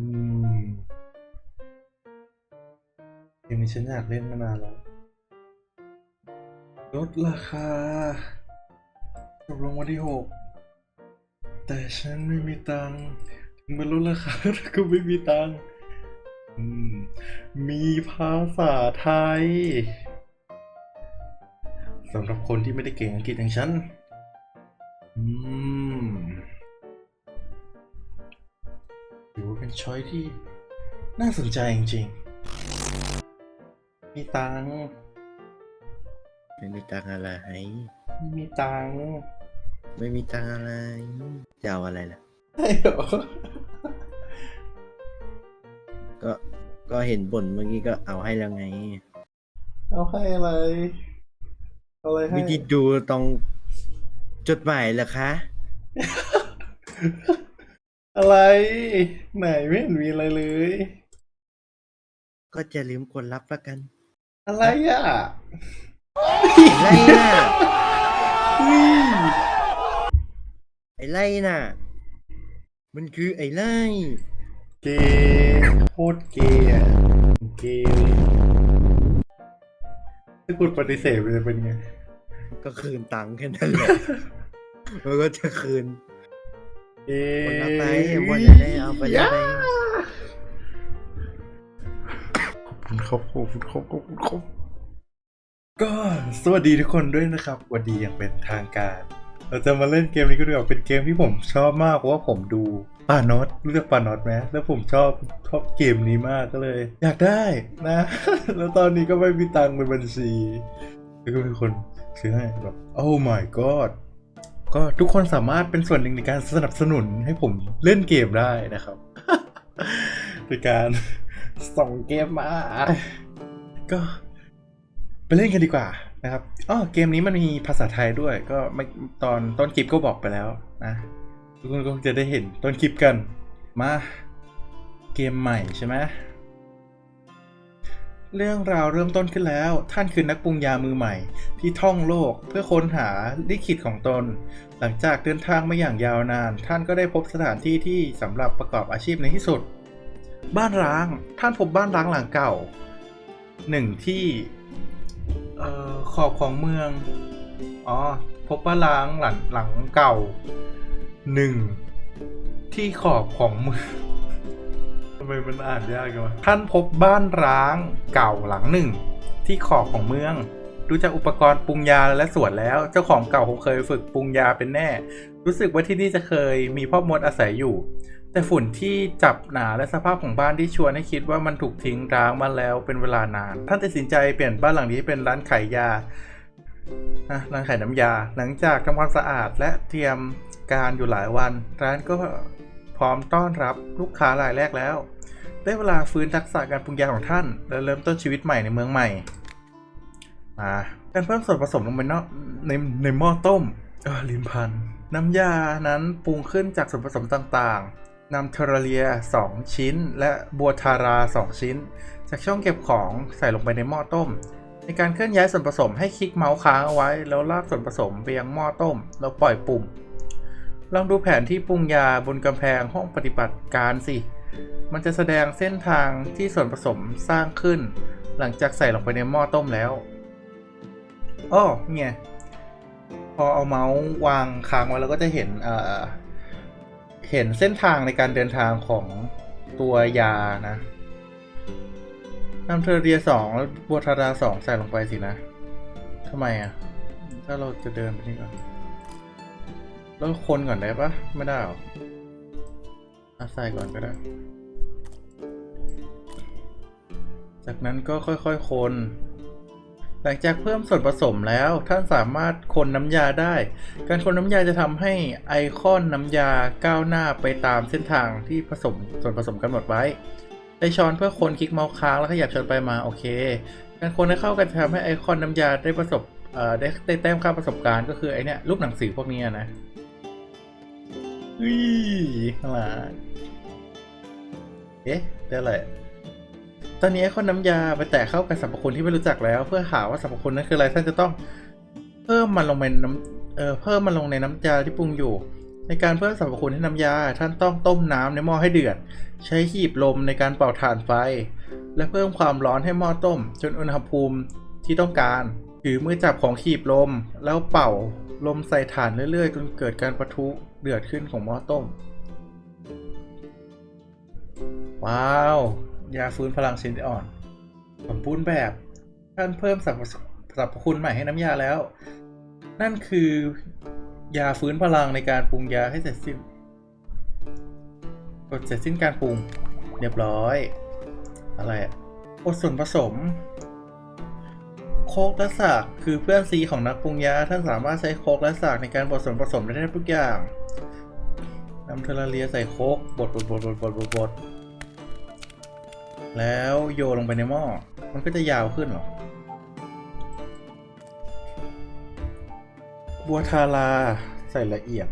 อืมเกมนี้ฉันอยากเล่นมานานแล้วลดราคาจบลงวันที่หกแต่ฉันไม่มีตังค์ถึงมันลดราคาแต่ก็ไม่มีตังค์มมีภาษาไทยสำหรับคนที่ไม่ได้เก่งอังกฤษอย่างฉัน ช้อยที่น่าสนใจจริงๆ มีตังค์ไม่มีตังค์อะไร ไม่มีตังค์ไม่มีตังค์อะไรจะเอาอะไรล่ะใช่เหรอก็ก็เห็นบ่นเมื่อกี้ก็เอาให้แล้วไง เอาให้อะไรเอาอะไรให้วิธีดูตรงจดหมายเหรอคะ อะไร ไหนไม่เห็นมีอะไรเลย ก็จะลืมกดรับละกัน อะไรอะไล่น่ะอุ้ยไอ้ไล่น่ะ มันคือไอ้ไล่ เกย์โคตรเกย์อะเกย์ถ้าคุณปฏิเสธมันจะเป็นไง ก็คืนตังค์แค่นั้นแหละ มันก็จะคืน เอ๊ะคนละไปวันจะได้เอาไปได้ไหมขอบคุณครับขอบคุณครับขอบคุณครับก็สวัสดีทุกคนด้วยนะครับสวัสดีอย่างเป็นทางการ เราจะมาเล่นเกมนี้ก็ดีกว่าเป็นเกมที่ผมชอบมากเพราะว่าผมดูปาโนอตรู้จักปาโนอตไหมแล้วผมชอบชอบเกมนี้มากก็เลย อยากได้นะ แล้วตอนนี้ก็ไม่มีตังค์ในบัญชีแล้วก็มีคนซื้อให้แบบ oh my god ก็ทุกคนสามารถเป็นส่วนหนึ่งในการสนับสนุนให้ผมเล่นเกมได้นะครับในการส่งเกมมา ก็ไปเล่นกันดีกว่านะครับอ๋อเกมนี้มันมีภาษาไทยด้วย ก็ไม่ตอนต้นคลิปก็บอกไปแล้วนะทุกคนก็จะได้เห็นต้นคลิปกัน มา เกมใหม่ใช่ไหม เรื่องราวเริ่มต้นขึ้นแล้ว ท่านคือนักปรุงยามือใหม่ ที่ท่องโลกเพื่อค้นหาลิขิตของตน หลังจากเดินทางมาอย่างยาวนาน ท่านก็ได้พบสถานที่ที่สำหรับประกอบอาชีพในที่สุด บ้านร้าง ท่านพบบ้านร้างหลังเก่าหนึ่งที่เอ่อขอบของเมือง อ๋อ พบบ้านร้างหลังหลังเก่าหนึ่งที่ขอบของเมือง ไมมันอ่านยากจังวะท่านพบบ้านร้างเก่าหลังหนึ่ง ที่ขอบของเมือง ดูจากอุปกรณ์ปรุงยาและสวนแล้ว เจ้าของเก่าคงเคยฝึกปรุงยาเป็นแน่ รู้สึกว่าที่นี่จะเคยมีพ่อมดอาศัยอยู่ แต่ฝุ่นที่จับหนาและสภาพของบ้านที่ชวนให้คิดว่ามันถูกทิ้งร้างมาแล้วเป็นเวลานาน ท่านตัดสินใจเปลี่ยนบ้านหลังนี้เป็นร้านขายยานะร้านขายน้ำยา หลังจากทำความสะอาดและเตรียมการอยู่หลายวัน ร้านก็พร้อมต้อนรับลูกค้ารายแรกแล้ว ได้เวลาฟื้นทักษะการปรุงยาของท่าน และเริ่มต้นชีวิตใหม่ในเมืองใหม่มาการเพิ่มส่วนผสมลงไปนในในหม้อต้มเออลินพัน น้ำยานั้นปรุงขึ้นจากส่วนผสมต่างๆนำเทอราเลีย 2 ชิ้น และบัวทารา 2 ชิ้น จากช่องเก็บของใส่ลงไปในหม้อต้ม ในการเคลื่อนย้ายส่วนผสมให้คลิกเมาส์ค้างเอาไว้ แล้วลากส่วนผสมไปยังหม้อต้ม แล้วปล่อยปุ่ม ลองดูแผนที่ปรุงยาบนกำแพงห้องปฏิบัติการสิ มันจะแสดงเส้นทางที่ส่วนผสมสร้างขึ้น หลังจากใส่ลงไปในหม้อต้มแล้วอ้อเนี่ยพอเอาเมาส์วางค้างไว้แล้วก็จะเห็นเอ่อเห็นเส้นทางในการเดินทางของตัวยานะนำเทอร์เรียสองแล้วบัวทาราสองใส่ลงไปสินะทำไมอะ ถ้าเราจะเดินไปนี่ก่อนแล้วคนก่อนได้ปะไม่ได้หรอ อะใส่ก่อนก็ได้ จากนั้นก็ค่อยๆคน หลังจากเพิ่มส่วนผสมแล้ว ท่านสามารถคนน้ำยาได้ การคนน้ำยาจะทำให้ไอคอนน้ำยาก้าวหน้าไปตามเส้นทางที่ผสมส่วนผสมกำหนดไว้ได้ช้อนเพื่อคนคลิกเมาส์ค้างแล้วขยับช้อนไปมา โอเค การคนให้เข้ากันจะทำให้ไอคอนน้ำยาได้ประสบได้ได้แต้มค่าประสบการณ์ก็คือไอเนี้ยรูปหนังสือพวกนี้นะ อุ้ยข้างหลัง เอ๊ะได้อะไร ตอนนี้ไอคนน้ำยาไปแตะเข้ากับสรรพคุณที่ไม่รู้จักแล้ว เพื่อหาว่าสรรพคุณนั้นคืออะไรท่านจะต้องเพิ่มมันลงในน้ำเออเพิ่มมันลงในน้ำยาที่ปรุงอยู่ ในการเพิ่มสรรพคุณให้น้ำยา ท่านต้องต้มน้ำในหม้อให้เดือด ใช้หีบลมในการเป่าถ่านไฟ และเพิ่มความร้อนให้หม้อต้ม จนอุณหภูมิที่ต้องการถือมือจับของขีบลม แล้วเป่าลมใส่ถ่านเรื่อยๆ จนเกิดการปะทุเดือดขึ้นของหม้อต้ม ว้าว ยาฟื้นพลังชิ้นอ่อน สมบูรณ์แบบ ท่านเพิ่มสรรพสรรพคุณใหม่ให้น้ำยาแล้ว นั่นคือยาฟื้นพลังในการปรุงยาให้เสร็จสิ้นกดเสร็จสิ้นการปรุง เรียบร้อย อะไรอะกดส่วนผสม โคกและสากคือเพื่อนซีของนักปรุงยา ท่านสามารถใช้โคกและสากในการบดส่วนผสมได้ทบทุกอย่างนำเทอราเลียใส่โคกบดบดบดบดบดบดบด แล้วโยลงไปในหม้อ มันก็จะยาวขึ้นหรอ บัวทาราใส่ละเอียด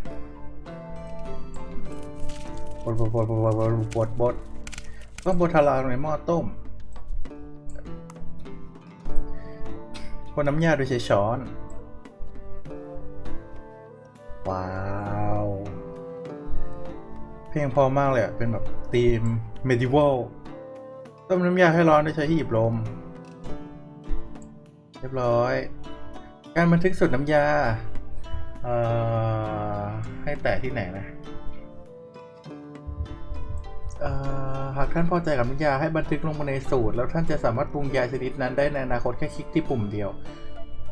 บดบดบดบดบดบดบดต้องบัวทาราลงในหม้อต้มคนน้ำยาโดยใช้ช้อน ว้าว เพลงพอมากเลยอะเป็นแบบธีม medieval ต้มน้ำยาให้ร้อนโดยใช้หีบลม เรียบร้อย การบันทึกสูตรน้ำยา เอ่อ ให้แตะที่ไหนนะ เอ่อ หากท่านพอใจกับน้ำยาให้บันทึกลงมาในสูตร แล้วท่านจะสามารถปรุงยาชนิดนั้นได้ในอนาคตแค่คลิกที่ปุ่มเดียว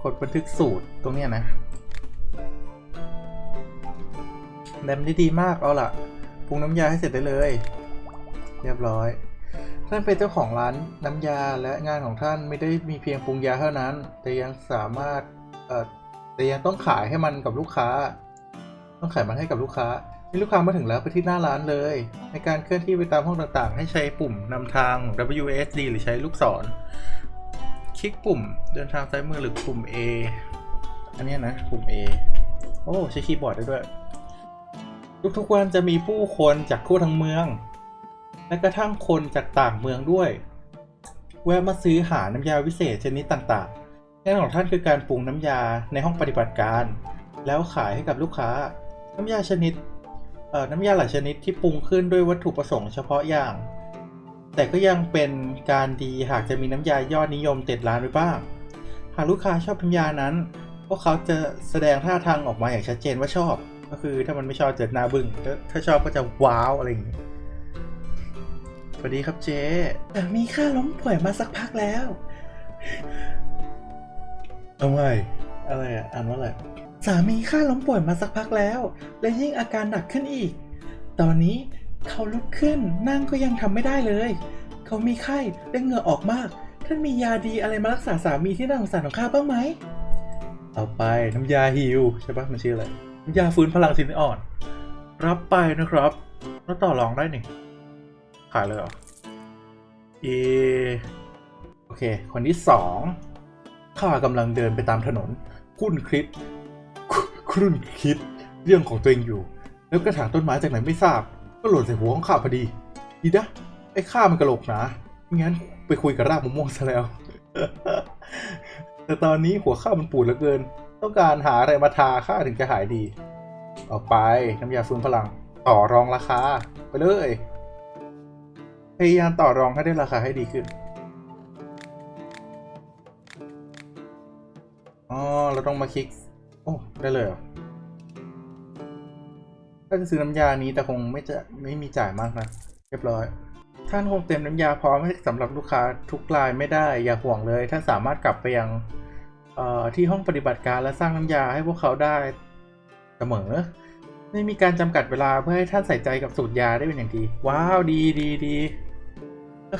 กดบันทึกสูตรตรงเนี้ยนะแดมได้ดีมากเอาล่ะ ปรุงน้ำยาให้เสร็จได้เลย เรียบร้อย ท่านเป็นเจ้าของร้านน้ำยาและงานของท่านไม่ได้มีเพียงปรุงยาเท่านั้น แต่ยังสามารถเอ่อแต่ยังต้องขายให้มันกับลูกค้า ต้องขายมันให้กับลูกค้าที่ลูกค้ามาถึงแล้วไปที่หน้าร้านเลย ในการเคลื่อนที่ไปตามห้องต่างๆ ให้ใช้ปุ่มนำทาง WSD หรือใช้ลูกศร คลิกปุ่มเดินทางซ้ายมือหรือปุ่ม A อันนี้นะปุ่ม A โอ้ใช้คีย์บอร์ดได้ด้วย ทุกๆวันจะมีผู้คนจากทั่วทั้งเมือง และกระทั่งคนจากต่างเมืองด้วย แวะมาซื้อหาน้ำยาวิเศษชนิดต่างๆงานของท่านคือการปรุงน้ำยาในห้องปฏิบัติการ แล้วขายให้กับลูกค้า น้ำยาชนิดน้ำยาหลายชนิดที่ปรุงขึ้นด้วยวัตถุประสงค์เฉพาะอย่าง แต่ก็ยังเป็นการดีหากจะมีน้ำยายอดนิยมติดร้านไว้บ้าง หากลูกค้าชอบน้ำยานั้น พวกเขาจะแสดงท่าทางออกมาอย่างชัดเจนว่าชอบ ก็คือถ้ามันไม่ชอบจะหน้าบึ้งถ้าถ้าชอบก็จะว้าวอะไรอย่างงี้ วัสดีครับเจ๊แต่มีค่าล้มป่วยมาสักพักแล้ว เอาไว้อะไรอะ อ่านว่าอะไร สามีข้าล้มป่วยมาสักพักแล้ว และยิ่งอาการหนักขึ้นอีก ตอนนี้เขาลุกขึ้นนั่งก็ยังทำไม่ได้เลย เขามีไข้และเหงื่อออกมาก ท่านมียาดีอะไรมารักษาสามีที่น่าสงสารของข้าบ้างไหม เอาไปน้ำยาฮิวใช่ปะมันชื่ออะไร น้ำยาฟื้นพลังชิ้นอ่อน รับไปนะครับ แล้วต่อรองได้นี่ ขายเลยเหรอเอโอเค คนที่สองข้ากำลังเดินไปตามถนน คุ้นคิดคุคุ้นคิด เรื่องของตัวเองอยู่ แล้วกระถางต้นไม้จากไหนไม่ทราบ ก็หล่นใส่หัวของข้าพอดี ดีนะ ไอ้ข้ามันกระโหลกนาไม่งั้นไปคุยกับรากมะม่วงซะแล้ว แต่ตอนนี้หัวข้ามันปูดเหลือเกิน ต้องการหาอะไรมาทาข้าถึงจะหายดี ออกไปน้ำยาฟื้นพลัง ต่อรองราคา ไปเลย พยายามต่อรองให้ได้ราคาให้ดีขึ้น อ๋อ เราต้องมาคลิก โอ้ ได้เลยเหรอถ้าจะซื้อน้ำยานี้แต่คงไม่จะไม่มีจ่ายมากนะ เรียบร้อย ท่านคงเต็มน้ำยาพร้อมสำหรับลูกค้าทุกรายไม่ได้อย่าห่วงเลย ท่านสามารถกลับไปยังที่ห้องปฏิบัติการและสร้างน้ำยาให้พวกเขาได้เสมอ ไม่มีการจำกัดเวลาเพื่อให้ท่านใส่ใจกับสูตรยาได้เป็นอย่างดี ว้าว ดีดีดี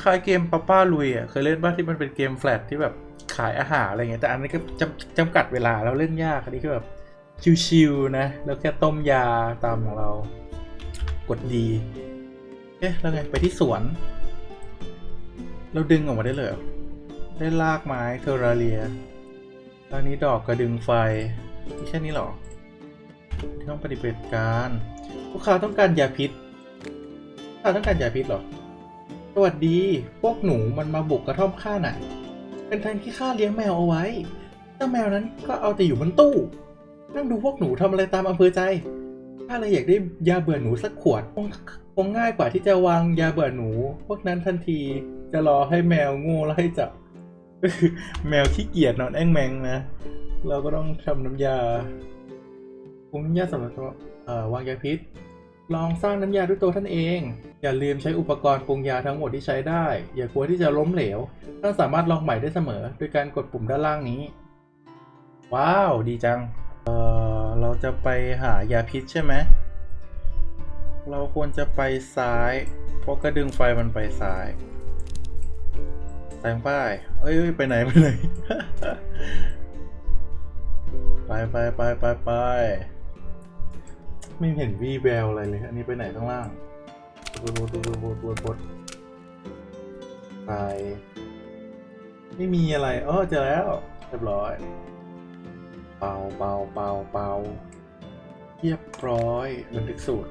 คล้ายเกมป้าป้าลุยอะเคยเล่นบ้างที่มันเป็นเกมแฟลตที่แบบขายอาหารอะไรเงี้ยแต่อันนี้ก็จำจำกัดเวลาแล้วเล่นยากอันนี้คือแบบชิวๆนะ แล้วแค่ต้มยาตามของเรา กดดี เอ๊ะแล้วไงไปที่สวน เราดึงออกมาได้เลยได้ลากไม้เทอราเรียตอนนี้ดอกกระดึงไฟมีแค่นี้เหรอที่ห้องปฏิบัติการ ลูกค้าต้องการยาพิษลูกค้าต้องการยาพิษเหรอ สวัสดี พวกหนูมันมาบุกกระท่อมข้าน่ะเป็นทางที่ข้าเลี้ยงแมวเอาไว้ เจ้าแมวนั้นก็เอาแต่อยู่บนตู้ นั่งดูพวกหนูทำอะไรตามอำเภอใจถ้าเราอยากได้ยาเบื่อหนูสักขวดคงงง่ายกว่าที่จะวางยาเบื่อหนู พวกนั้นทันทีจะรอให้แมวง่แล้วให้จับ แมวขี้เกียจนอนแอ้งแมงนะ เราก็ต้องทำน้ำยาปรุงน้ำยาสำหรับตัวเอ่อวางยาพิษ ลองสร้างน้ำยาด้วยตัวท่านเอง อย่าลืมใช้อุปกรณ์ปรุงยาทั้งหมดที่ใช้ได้ อย่ากลัวที่จะล้มเหลว ท่านสามารถลองใหม่ได้เสมอ โดยการกดปุ่มด้านล่างนี้ ว้าว ดีจัง เออเราจะไปหายาพิษใช่ไหม เราควรจะไปซ้าย เพราะกระดึงไฟมันไปซ้ายแซงป้ายเอ้ยเอ้ยไปไหนไปไหน ไปไปไปไปไป ไม่เห็นวีแววอะไรเลย อันนี้ไปไหนข้างล่างบดบดบดบดบดบดไปไม่มีอะไร เออเจอแล้ว เรียบร้อย เป่าเป่าเป่าเป่าเรียบร้อยบันทึกสูตร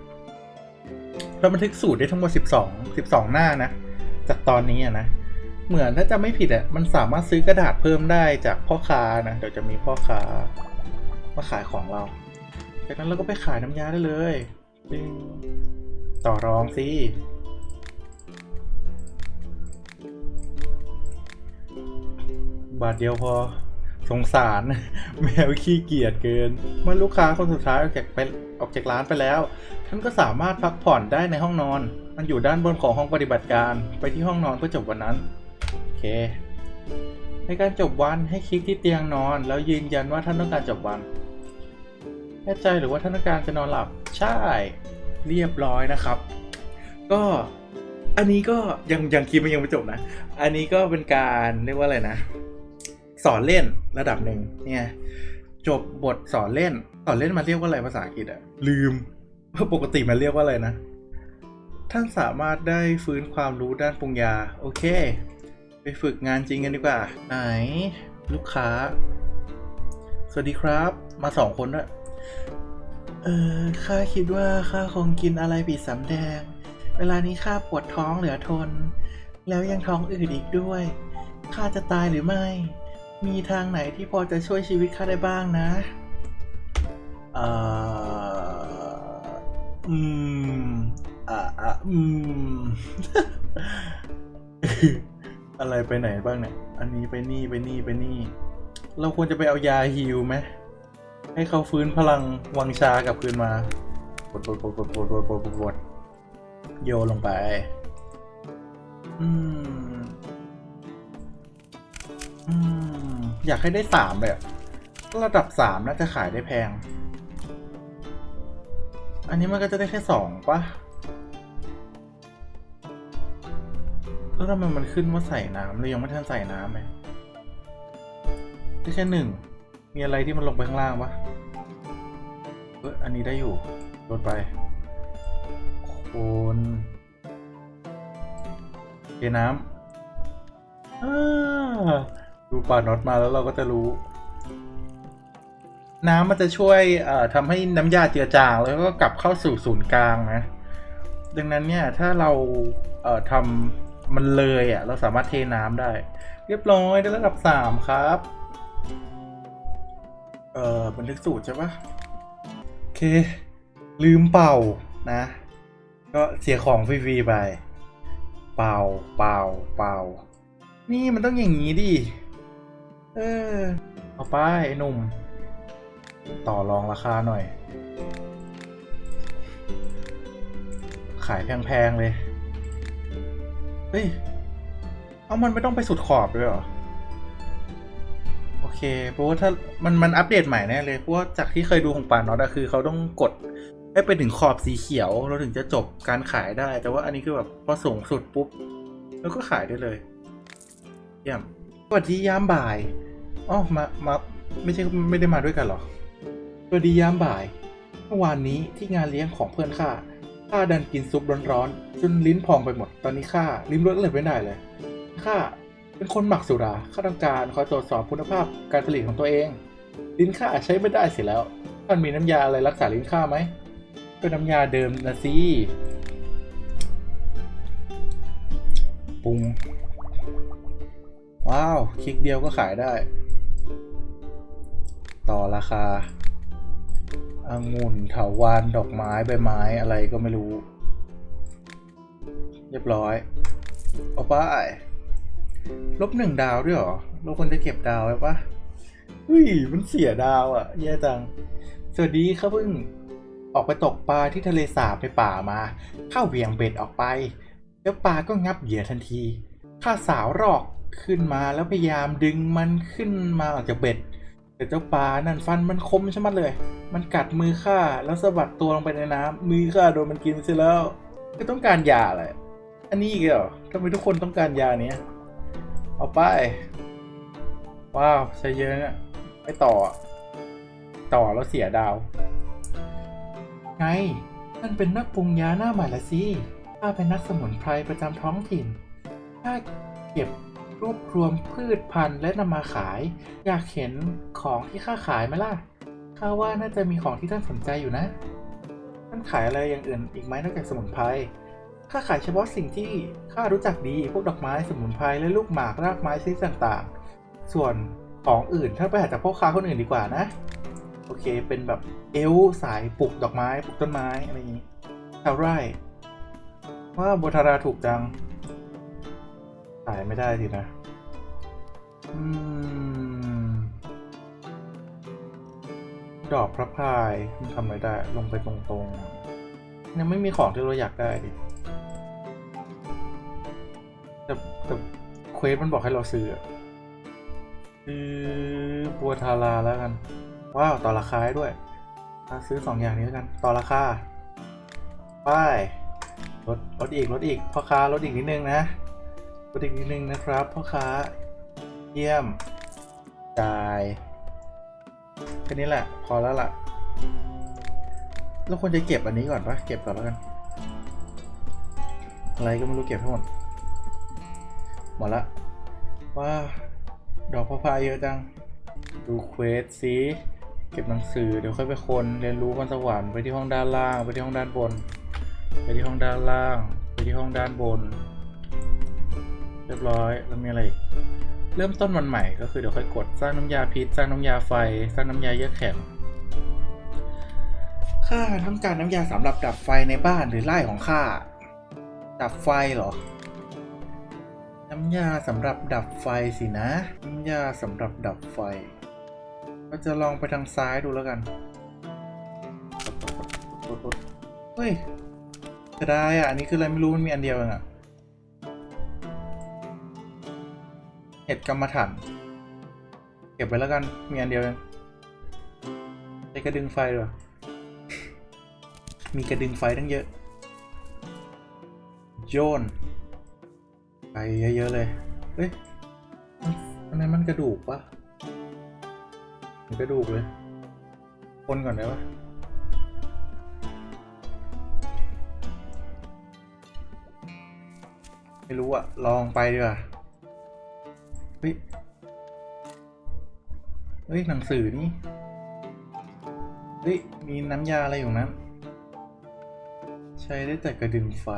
เราบันทึกสูตรได้ทั้งหมด 12 12 หน้านะ จากตอนนี้นะ เหมือนถ้าจะไม่ผิดอะ มันสามารถซื้อกระดาษเพิ่มได้จากพ่อค้านะ เดี๋ยวจะมีพ่อค้ามาขายของเรา จากนั้นเราก็ไปขายน้ำยาได้เลยจึงต่อรองสิบาทเดียวพอสงสาร แมวขี้เกียจเกิน เมื่อลูกค้าคนสุดท้ายออกจากไปออกจากร้านไปแล้ว ท่านก็สามารถพักผ่อนได้ในห้องนอน มันอยู่ด้านบนของห้องปฏิบัติการ ไปที่ห้องนอนเพื่อจบวันนั้น โอเค ในการจบวันให้คลิกที่เตียงนอน แล้วยืนยันว่าท่านต้องการจบวัน แน่ใจหรือว่าท่านองการจะนอนหลับ ใช่ เรียบร้อยนะครับ ก็อันนี้ก็ยังยังคิดมันยังไม่จบนะ อันนี้ก็เป็นการเรียกว่าอะไรนะ สอนเล่นระดับหนึ่งเนี่ยจบบทสอนเล่น สอนเล่นมาเรียกว่าอะไรภาษาอังกฤษอะลืมปกติมันเรียกว่าอะไรนะ ท่านสามารถได้ฟื้นความรู้ด้านปรุงยา โอเค ไปฝึกงานจริงกันดีกว่า ไหน ลูกค้า สวัสดีครับ มาสองคนด้วย เออข้าคิดว่าข้าคงกินอะไรผิดสำแดง เวลานี้ข้าปวดท้องเหลือทน แล้วยังท้องอืดอีกด้วย ข้าจะตายหรือไม่ มีทางไหนที่พอจะช่วยชีวิตข้าได้บ้างนะ เอออืมอ่าอ่าอืม อะไรไปไหนบ้างเนี่ย อันนี้ไปนี่ไปนี่ไปนี่ เราควรจะไปเอายาฮิวไหม ให้เขาฟื้นพลังวังชากลับคืนมาปวดปวดปวดปวดปวดปวดปวดปวดโยนลงไป อืม อืม อยากให้ได้สามแบบระดับสามน่าจะขายได้แพง อันนี้มันก็จะได้แค่สองปะแล้วทำไมมันขึ้นว่าใส่น้ำเรายังไม่ทันใส่น้ำไหมได้แค่หนึ่ง มีอะไรที่มันลงไปข้างล่างปะเอออันนี้ได้อยู่ลดไปคนเทน้ำดูปลาน็อตมาแล้วเราก็จะรู้ น้ำมันจะช่วยเอ่อทำให้น้ำยาเจือจางแล้วก็กลับเข้าสู่ศูนย์กลางนะ ดังนั้นเนี่ยถ้าเราเอ่อทำมันเลยอะ เราสามารถเทน้ำได้ เรียบร้อยได้ระดับสามครับ เอ่อบันทึกสูตรใช่ปะโอเค ลืมเป่านะ ก็เสียของฟรีๆไป เป่าเป่าเป่า นี่มันต้องอย่างนี้ดิ เออ เอาไปไอ้หนุ่ม ต่อรองราคาหน่อย ขายแพงๆเลย เฮ้ย เอามันไม่ต้องไปสุดขอบด้วยเหรอ โอเค เพราะว่าถ้ามันมันอัปเดตใหม่แน่เลย เพราะว่าจากที่เคยดูของป่านน็อตอะคือเขาต้องกดให้ไปถึงขอบสีเขียวเราถึงจะจบการขายได้ แต่ว่าอันนี้คือแบบพอสูงสุดปุ๊บ แล้วก็ขายได้เลยเยี่ยมสวัสดียามบ่ายอ๋อมามาไม่ใช่ไม่ได้มาด้วยกันหรอสวัสดียามบ่ายเมื่อวานนี้ที่งานเลี้ยงของเพื่อนข้าข้าดันกินซุปร้อนๆจนลิ้นพองไปหมด ตอนนี้ข้าลิ้มรสเลยไม่ได้เลยข้า เป็นคนหมักสุราข้าต้องการคอยตรวจสอบคุณภาพการผลิตของตัวเอง ลิ้นข้าใช้ไม่ได้เสียแล้วท่านมีน้ำยาอะไรรักษาลิ้นข้าไหมเป็นน้ำยาเดิมนะสิปรุง ว้าว คลิกเดียวก็ขายได้ ต่อราคาองุ่นเถาวันดอกไม้ใบไม้อะไรก็ไม่รู้ เรียบร้อย เอาไป ลบหนึ่งดาวด้วยหรอ เราควรจะเก็บดาวไว้ปะเฮ้ย มันเสียดาวอะ่ะ แย่จัง สวัสดีครับเพิ่ง ออกไปตกปลาที่ทะเลสาบในป่ามา เข้าเหวียงเบ็ดออกไป แล้วปลาก็งับเหยื่อทันที ข้าสาวรอกขึ้นมาแล้วพยายามดึงมันขึ้นมาออกจากเบ็ด แต่เจ้าปลานั่นฟันมันคมใช่ไหมเลย มันกัดมือข้าแล้วสะบัดตัวลงไปในน้ำมือข้าโดนมันกินเสียแล้วก็ต้องการยาอะไรอันนี้อีกเหรอทำไมทุกคนต้องการยาเนี้ย เอาไป ว้าวใช้เยอะนะไม่ต่อ ต่อแล้วเสียดาว ไงนั่นเป็นนักปรุงยาหน้าใหม่ละสิข้าเป็นนักสมุนไพรประจำท้องถิ่นข้าเก็บรวบรวมพืชพันธุ์และนำมาขาย อยากเห็นของที่ข้าขายไหมล่ะข้าว่าน่าจะมีของที่ท่านสนใจอยู่นะ ท่านขายอะไรอย่างอื่นอีกไหมนอกจากสมุนไพร ข้าขายเฉพาะสิ่งที่ข้ารู้จักดี พวกดอกไม้สมุนไพรและลูกหมากรากไม้ชนิดต่างๆ ส่วนของอื่นท่านไปหาจากพ่อค้าคนอื่นดีกว่านะ โอเค เป็นแบบเอลสายปลูกดอกไม้ปลูกต้นไม้อะไรอย่างนี้เท่าไรว่าบทาราถูกจังขายไม่ได้สินะ อืม ดอกพระพายมันทำอะไรได้ ลงไปตรงๆยังไม่มีของที่เราอยากได้ดิ ควสมันบอกให้เราซื้อซื้อบัวทาราแล้วกัน ว้าว ต่อราคาด้วยซื้อสองอย่างนี้แล้วกัน ต่อราคาป้ายลดลดอีกลดอีกพ่อค้าลดอีกนิดนึงนะลดอีกนิดนึงนะครับพ่อค้าเยี่ยมจ่ายแค่นี้แหละ พอแล้วล่ะเราควรจะเก็บอันนี้ก่อนปะเก็บก่อนแล้วกัน อะไรก็ไม่รู้เก็บทั้งหมดหมดละ ว้าดอกพะพายเยอะจัง ดูเควสสิเก็บหนังสือเดี๋ยวค่อยไปคนเรียนรู้บนสวรรค์ไปที่ห้องด้านล่าง ไปที่ห้องด้านบน ไปที่ห้องด้านล่าง ไปที่ห้องด้านบน เรียบร้อยแล้วมีอะไรอีกเริ่มต้นวันใหม่ก็คือเดี๋ยวค่อยกดสร้างน้ำยาพิษสร้างน้ำยาไฟ สร้างน้ำยาเยือกแข็งข้าต้องการน้ำยาสำหรับดับไฟในบ้านหรือไร่ของข้าดับไฟเหรอ น้ำยาสำหรับดับไฟสินะ น้ำยาสำหรับดับไฟเราจะลองไปทางซ้ายดูแล้วกัน เฮ้ยจะได้อะ อันนี้คืออะไรไม่รู้มันมีอันเดียวเองอะ เห็ดกรรมฐานเก็บไว้แล้วกัน มีอันเดียวเองใช้กระดึงไฟหรอ มีกระดึงไฟตั้งเยอะ โยน ไปเยอะๆเลย เฮ้ยอันนั้นมันกระดูกปะมันกระดูกเลย คนก่อนได้ปะไม่รู้อะลองไปดีกว่า เฮ้ย เฮ้ย หนังสือนี่ เฮ้ย มีน้ำยาอะไรอยู่นั้น ใช้ได้แต่กระดึงไฟ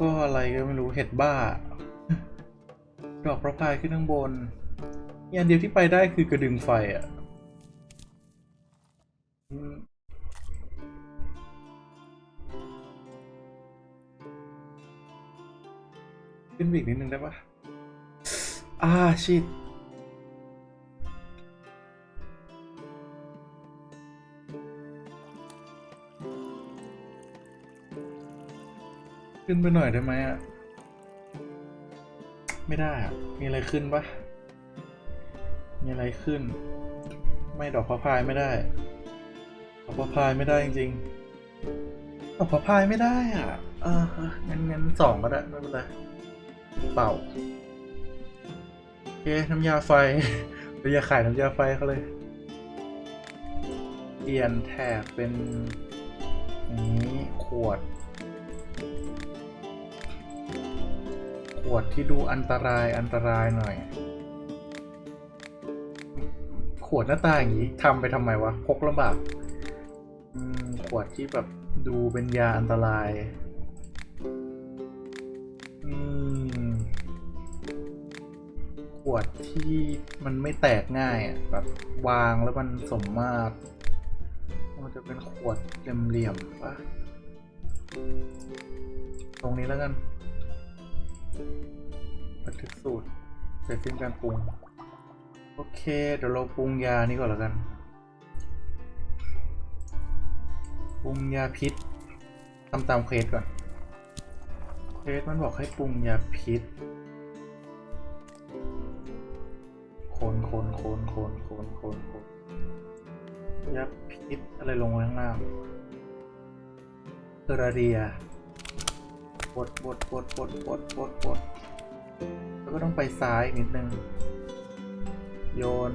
ก็อะไรก็ไม่รู้เห็ดบ้า ดอกประพายขึ้นข้างบนอย่างเดียวที่ไปได้คือกระดึงไฟอะขึ้นอีกนิดนึงได้ปะอ่าชิด ขึ้นไปหน่อยได้ไหมอะ ไม่ได้อะ มีอะไรขึ้นปะมีอะไรขึ้น ไม่ดอกพะพายไม่ได้ ดอกพะพายไม่ได้จริงๆ ดอกพะพายไม่ได้อะ เออเงั้นงั้นสองก็ได้ไม่เป็นไรเป่าโอเคน้ำยาไฟเราอย่าขายน้ำยาไฟเขาเลย เปลี่ยนแถบเป็นนี้ขวด วดที่ดูอันตรายอันตรายหน่อย ขวดหน้าตาอย่างนี้ทำไปทำไมวะพกลำบากขวดที่แบบดูเป็นยาอันตรายขวดที่มันไม่แตกง่ายอะแบบวางแล้วมันสมมาตรมันจะเป็นขวดเหลี่ยมๆปะตรงนี้แล้วกัน บันทึกสูตรเสร็จสิ้นการปรุง โอเค เดี๋ยวเราปรุงยานี้ก่อนแล้วกัน ปรุงยาพิษทำตามเควสก่อนเควสมันบอกให้ปรุงยาพิษคนคนคนคนคนคนคนยาพิษอะไรลงไว้ข้างล่างเทอราเรีย บดบดบดบดบดบดบดแล้วก็ต้องไปซ้ายนิดนึง โยน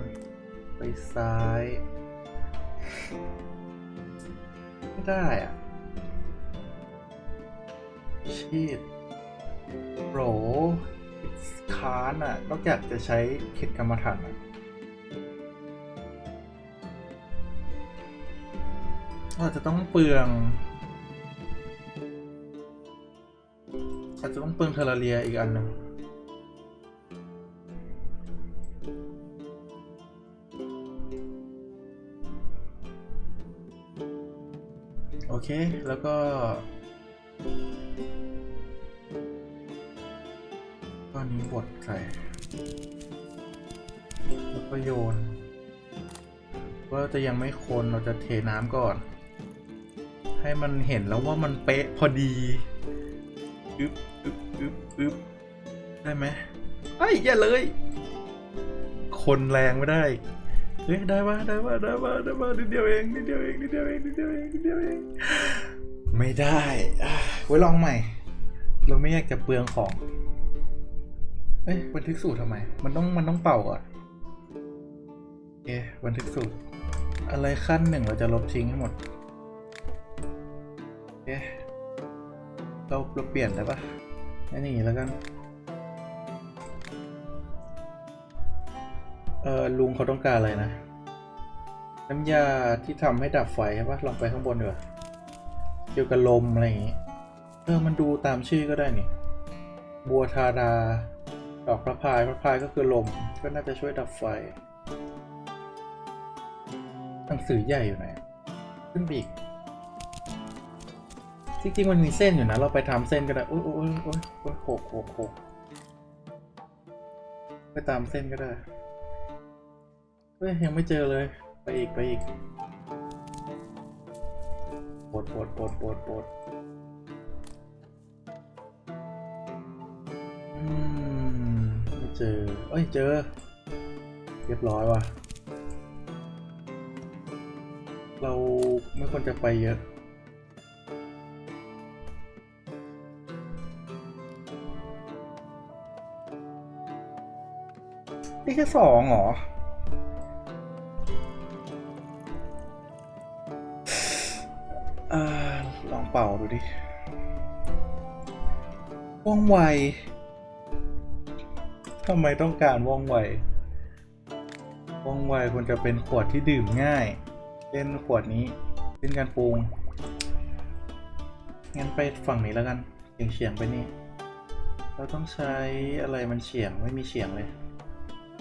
ไปซ้าย ไม่ได้อะชีดโหรค้านอะนอกจากจะใช้คิดกรรมฐานอะอาจะต้องเปลือง อาจจะต้องเปลืองเทอร์เรียอีกอันหนึ่งโอเค แล้วก็ก้อนนี้บดใส่แล้วก็โยนว่าจะยังไม่คนเราจะเทน้ำก่อน ให้มันเห็นแล้วว่ามันเป๊ะพอดี อึ๊บอึ๊บอึ๊บอึ๊บได้ไหมไอ้ยอย่าเลย คนแรงไม่ได้เฮ้ยได้ปะได้ปะได้ปะได้ปะนิดเดียวเองนิดเดียวเองนิดเดียวเองนิดเดียวเองนิดเดียวเองไม่ได้ไว้ลองใหม่ เราไม่อยากจะเปลืองของ เอ้ยบันทึกสูตรทำไม มันต้องมันต้องเป่าก่อนโอเคบันทึกสูตร อะไรขั้นหนึ่งเราจะลบทิ้งให้หมดโอเค เราเราเปลี่ยนได้ปะอันนี้แล้วกัน เออลุงเขาต้องการอะไรนะ น้ำยาที่ทำให้ดับไฟใช่ปะลองไปข้างบนดีกว่าเกี่ยวกับลมอะไรอย่างงี้ เออ มันดูตามชื่อก็ได้นี่ บัวทาดาดอกพระพายพระพายก็คือลม ก็น่าจะช่วยดับไฟ หนังสือใหญ่อยู่ไหน ขึ้นไปอีก จริงๆมันมีเส้นอยู่นะ เราไปทำเส้นก็ได้ โอ้ยโอ้ยโอ้ยโอ้ยโขกโขกโขกไปตามเส้นก็ได้ เฮ้ย ยังไม่เจอเลย ไปอีก ไปอีกปวดปวดปวดปวดปวดอืมไม่เจอ เอ้ย เจอ เรียบร้อยว่ะ เราไม่ควรจะไปเยอะ นี่แค่สองเหรอออลองเป่าดูดิว่องไวทำไมต้องการว่องไวว่องไวควรจะเป็นขวดที่ดื่มง่ายเช่นขวดนี้เป็นการปรุง งั้นไปฝั่งนี้แล้วกันเฉียงเฉียงไปนี่ เราต้องใช้อะไรมันเฉียงไม่มีเฉียงเลย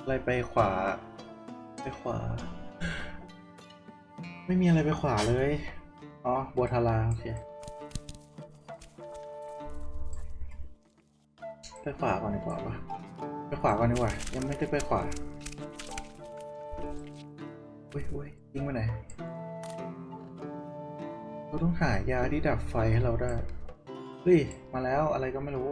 อะไรไปขวา ไปขวา ไม่มีอะไรไปขวาเลย อ๋อ บัวทาราโอเค ไปขวาก่อนดีกว่าปะไปขวาก่อนดีกว่า ยังไม่ได้ไปขวาอุ้ยอุ้ยยิงไปไหน เราต้องหายาที่ดับไฟให้เราได้ เฮ้ย มาแล้วอะไรก็ไม่รู้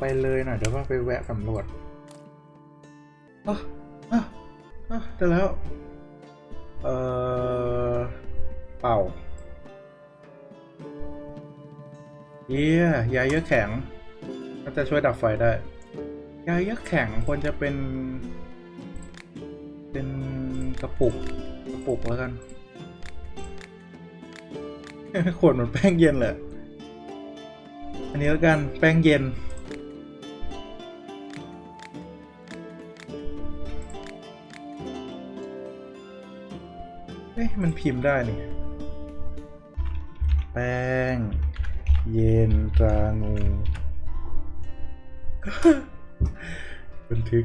ไปเลยหน่อยเดี๋ยวว่าไปแวะสำรวจอะอะอะได้แล้ว เอ่อเป่าเยี่ยยาเยอกแข็งน่าจะช่วยดับไฟได้ ยาเยอกแข็งควรจะเป็น เป็นกระปุก กระปุกแล้วกัน ขวดเหมือนแป้งเย็นเลยอันนี้แล้วกันแป้งเย็น มันพิมพ์ได้นี่ แป้ง เย็นตรางูบันทึก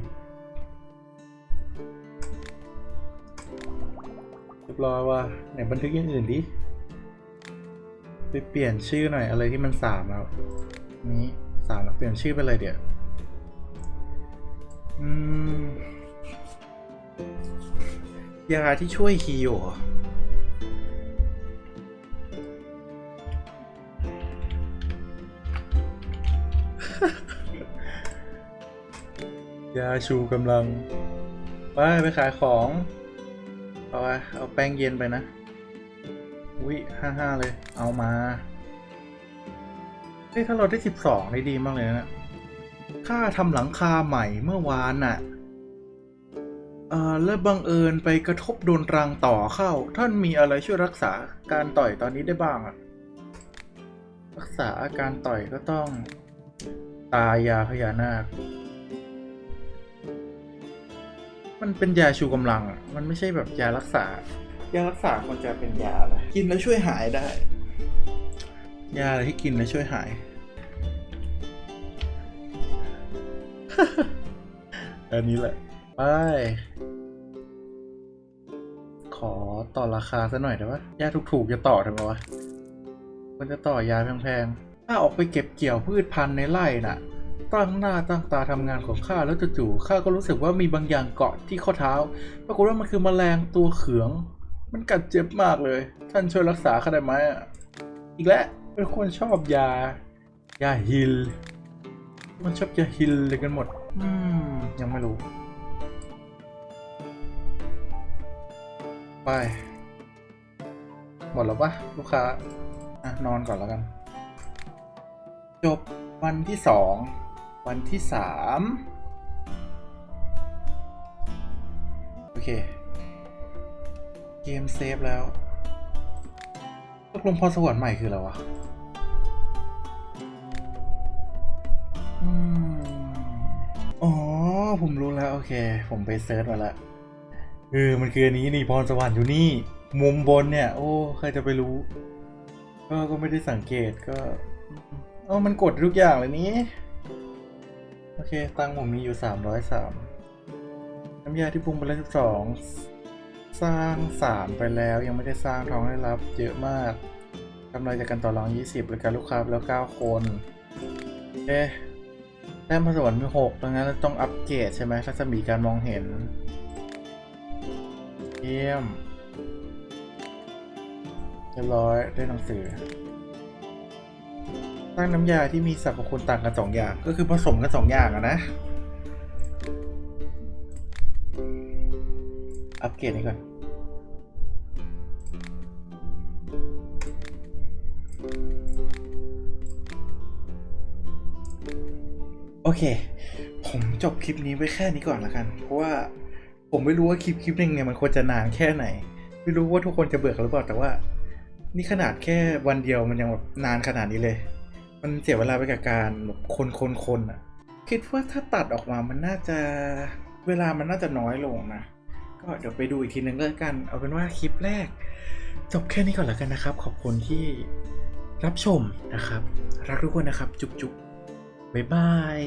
เรียบร้อยว่าไหนบันทึกอย่างอื่นดิ ไปเปลี่ยนชื่อหน่อยอะไรที่มันสามแล้ว นี้สามแล้วเปลี่ยนชื่อไปเลยเดี๋ยว อืมยาที่ช่วยฮีโอ ยาชูกำลัง ไปไปขายของ เอาไปเอาแป้งเย็นไปนะวิห้าห้าเลย เอามา เฮ้ย ถ้าเราได้สิบสองได้ดีมากเลยนะ ค่าทำหลังคาใหม่เมื่อวานน่ะเอ่อแล้วบังเอิญไปกระทบโดนรังต่อเข้า ท่านมีอะไรช่วยรักษาการต่อยตอนนี้ได้บ้างอะรักษาอาการต่อยก็ต้อง ตายาพญานาค มันเป็นยาชูกำลัง มันไม่ใช่แบบยารักษา ยารักษามันจะเป็นยาอะไรกินแล้วช่วยหายได้ ยาอะไรที่กินแล้วช่วยหาย อันนี้แหละ ไป ขอต่อราคาซะหน่อยได้ปะยาถูกๆจะต่อทำไมวะมันจะต่อยาแพงๆ ถ้าออกไปเก็บเกี่ยวพืชพันธุ์ในไร่น่ะ ตั้งหน้าตั้งตาทำงานของข้าแล้วจู่ๆข้าก็รู้สึกว่ามีบางอย่างเกาะที่ข้อเท้า ปรากฏว่ามันคือแมลงตัวเขือง มันกัดเจ็บมากเลย ท่านช่วยรักษาข้าได้ไหมอะอีกแล้วเป็นคนชอบยา ยาฮิล มันชอบยาฮิลเลยกันหมด อืม ยังไม่รู้ ไป หมดแล้วปะลูกค้า อะ นอนก่อนแล้วกัน จบวันที่สอง วันที่สามโอเค เกมเซฟแล้วตกลงพรสวรรค์ใหม่คืออะไรวะอ๋อ ผมรู้แล้ว โอเค ผมไปเซิร์ชมาแล้วเออมันคืออันนี้นี่พรสวรรค์อยู่นี่ มุมบนเนี่ย โอ้ใครจะไปรู้ ก็ก็ไม่ได้สังเกตก็ เออมันกดทุกอย่างเลยนี้ เค ตังผมมีอยู่สามร้อยสามน้ำยาที่ปรุงไปแล้วสิบสองสร้างสามไปแล้วยังไม่ได้สร้างท้องได้รับ เยอะมากกำไรจากการต่อรองยี่สิบบริการลูกค้าไปแล้วเก้าคนเอ๊ะแต้มผสวรรค์มีหกดังนั้นต้องอัปเกรดใช่ไหมถ้าจะมีการมองเห็น เยี่ยมเรียบร้อยได้หนังสือ สร้างน้ำยาที่มีสรรพคุณต่างกันสองอย่าง ก็คือผสมกันสองอย่างอะนะ อัปเกรดนี้ก่อนโอเค ผมจบคลิปนี้ไว้แค่นี้ก่อนละกัน เพราะว่าผมไม่รู้ว่าคลิปคลิปหนึงเนี่ยมันควรจะนานแค่ไหน ไม่รู้ว่าทุกคนจะเบื่อกันหรือเปล่าแต่ว่า นี่ขนาดแค่วันเดียวมันยังแบบนานขนาดนี้เลย มันเสียเวลาไปกับการแบบคนคนคนอะคิดว่าถ้าตัดออกมามันน่าจะเวลามันน่าจะน้อยลงนะ ก็เดี๋ยวไปดูอีกทีนึงแล้วกัน เอาเป็นว่าคลิปแรก จบแค่นี้ก่อนแล้วกันนะครับ ขอบคุณที่รับชมนะครับ รักทุกคนนะครับ จุ๊บจุ๊บบ๊ายบาย